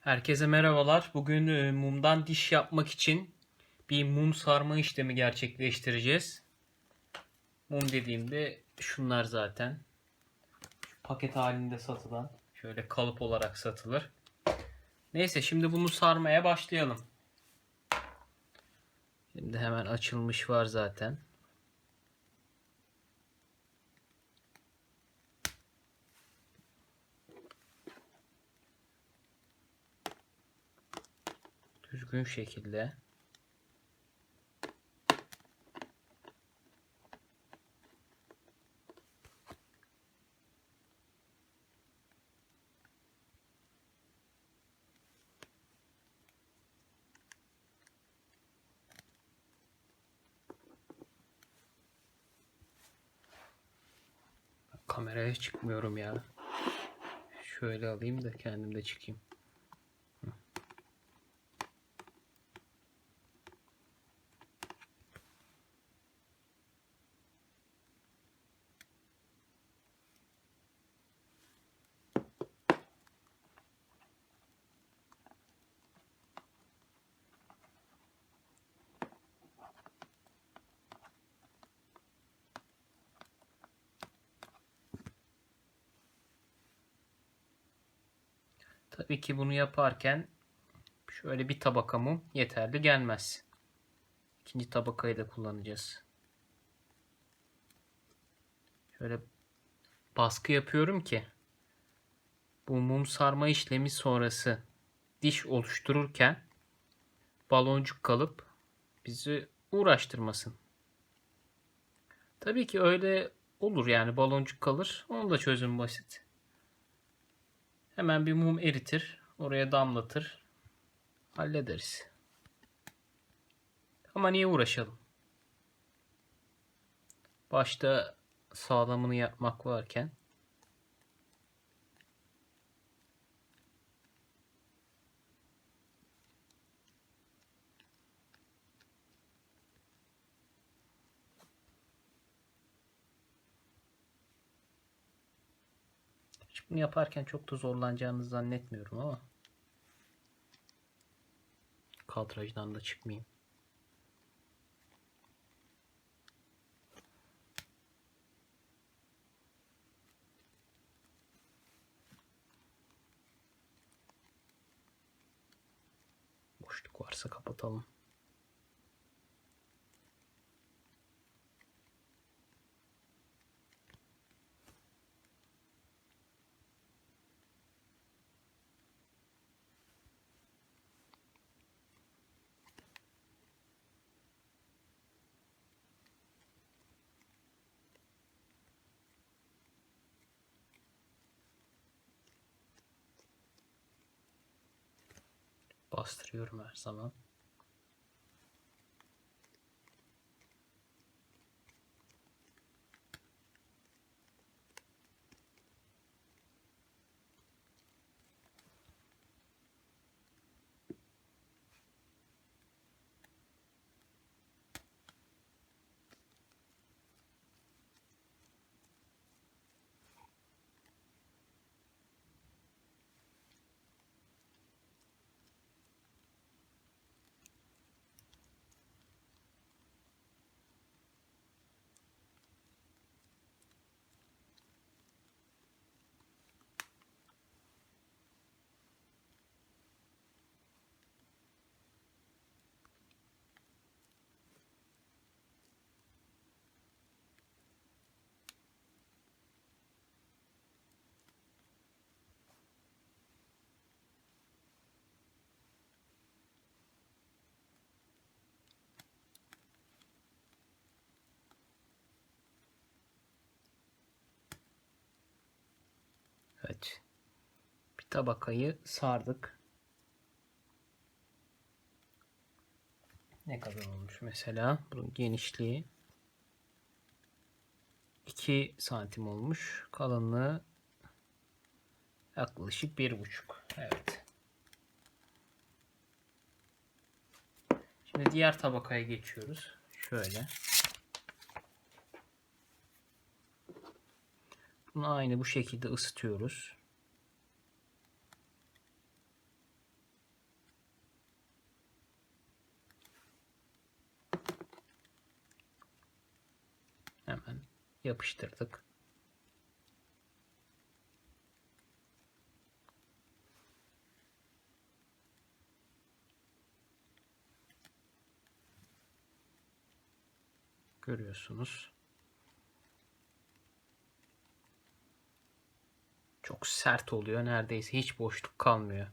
Herkese merhabalar. Bugün e, mumdan diş yapmak için bir mum sarma işlemi gerçekleştireceğiz. Mum dediğimde şunlar zaten. Şu paket halinde satılan. Şöyle kalıp olarak satılır. Neyse şimdi bunu sarmaya başlayalım. Şimdi hemen açılmış var zaten. Düzgün şekilde kameraya çıkmıyorum ya. Şöyle alayım da kendim de çıkayım. Tabii ki bunu yaparken şöyle bir tabaka mum yeterli gelmez. İkinci tabakayı da kullanacağız. Şöyle baskı yapıyorum ki bu mum sarma işlemi sonrası diş oluştururken baloncuk kalıp bizi uğraştırmasın. Tabii ki öyle olur yani baloncuk kalır. Onun da çözüm basit. Hemen bir mum eritir. Oraya damlatır. Hallederiz. Ama niye uğraşalım? Başta sağlamını yapmak varken bunu yaparken çok da zorlanacağınızı zannetmiyorum ama kadrajdan da çıkmayayım. Boşluk varsa kapatalım. Bastırıyorum her zaman. Evet. Bir tabakayı sardık. Ne kadar olmuş mesela? Bunun genişliği 2 santim olmuş. Kalınlığı yaklaşık 1,5. Evet. Şimdi diğer tabakaya geçiyoruz. Şöyle. Bunu aynı bu şekilde ısıtıyoruz. Hemen yapıştırdık. Görüyorsunuz. Çok sert oluyor. Neredeyse hiç boşluk kalmıyor.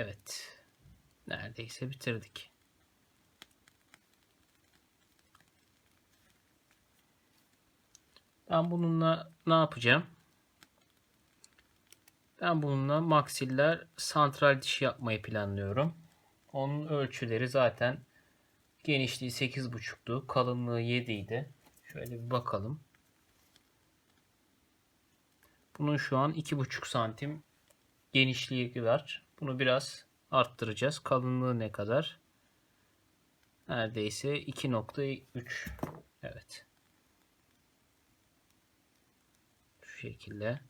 Evet. Neredeyse bitirdik. Ben bununla ne yapacağım? Ben bununla maksiller santral diş yapmayı planlıyorum. Onun ölçüleri zaten genişliği 8.5'tu. Kalınlığı 7 idi. Şöyle bir bakalım. Bunun şu an 2.5 santim genişliği var. Bunu biraz arttıracağız. Kalınlığı ne kadar? Neredeyse 2.3. Evet. Şu şekilde.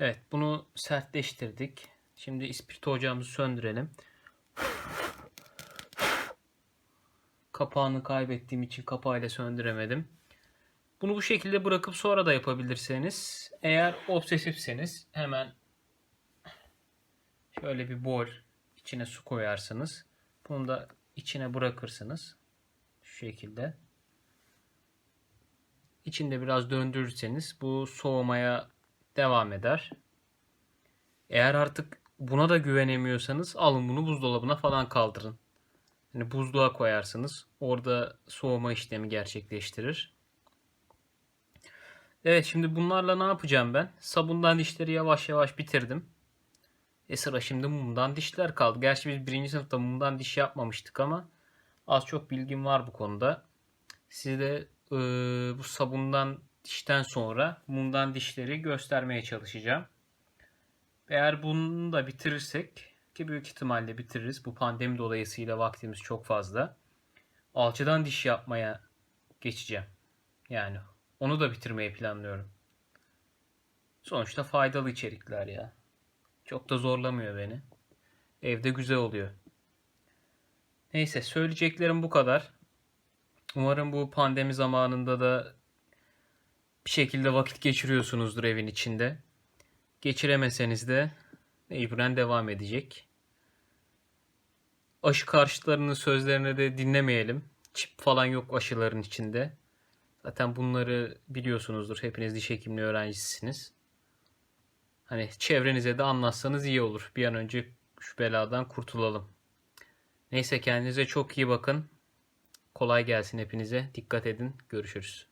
Evet bunu sertleştirdik. Şimdi ispirto ocağımızı söndürelim. Kapağını kaybettiğim için kapağıyla söndüremedim. Bunu bu şekilde bırakıp sonra da yapabilirseniz eğer obsesifseniz hemen şöyle bir bol içine su koyarsınız. Bunu da içine bırakırsınız. Şu şekilde. İçinde biraz döndürürseniz bu soğumaya devam eder. Eğer artık buna da güvenemiyorsanız alın bunu buzdolabına falan kaldırın. Yani buzluğa koyarsınız. Orada soğuma işlemi gerçekleştirir. Evet şimdi bunlarla ne yapacağım ben? Sabundan dişleri yavaş yavaş bitirdim. E sıra şimdi mumdan dişler kaldı. Gerçi biz birinci sınıfta mumdan diş yapmamıştık ama az çok bilgim var bu konuda. Size e, bu sabundan dişten sonra mumdan dişleri göstermeye çalışacağım. Eğer bunu da bitirirsek ki büyük ihtimalle bitiririz. Bu pandemi dolayısıyla vaktimiz çok fazla. Alçıdan diş yapmaya geçeceğim. Yani onu da bitirmeyi planlıyorum. Sonuçta faydalı içerikler ya. Çok da zorlamıyor beni. Evde güzel oluyor. Neyse söyleyeceklerim bu kadar. Umarım bu pandemi zamanında da bir şekilde vakit geçiriyorsunuzdur evin içinde. Geçiremeseniz de mecburen devam edecek. Aşı karşıtlarının sözlerini de dinlemeyelim. Çip falan yok aşıların içinde. Zaten bunları biliyorsunuzdur. Hepiniz diş hekimliği öğrencisisiniz. Hani çevrenize de anlatsanız iyi olur. Bir an önce şu beladan kurtulalım. Neyse kendinize çok iyi bakın. Kolay gelsin hepinize. Dikkat edin. Görüşürüz.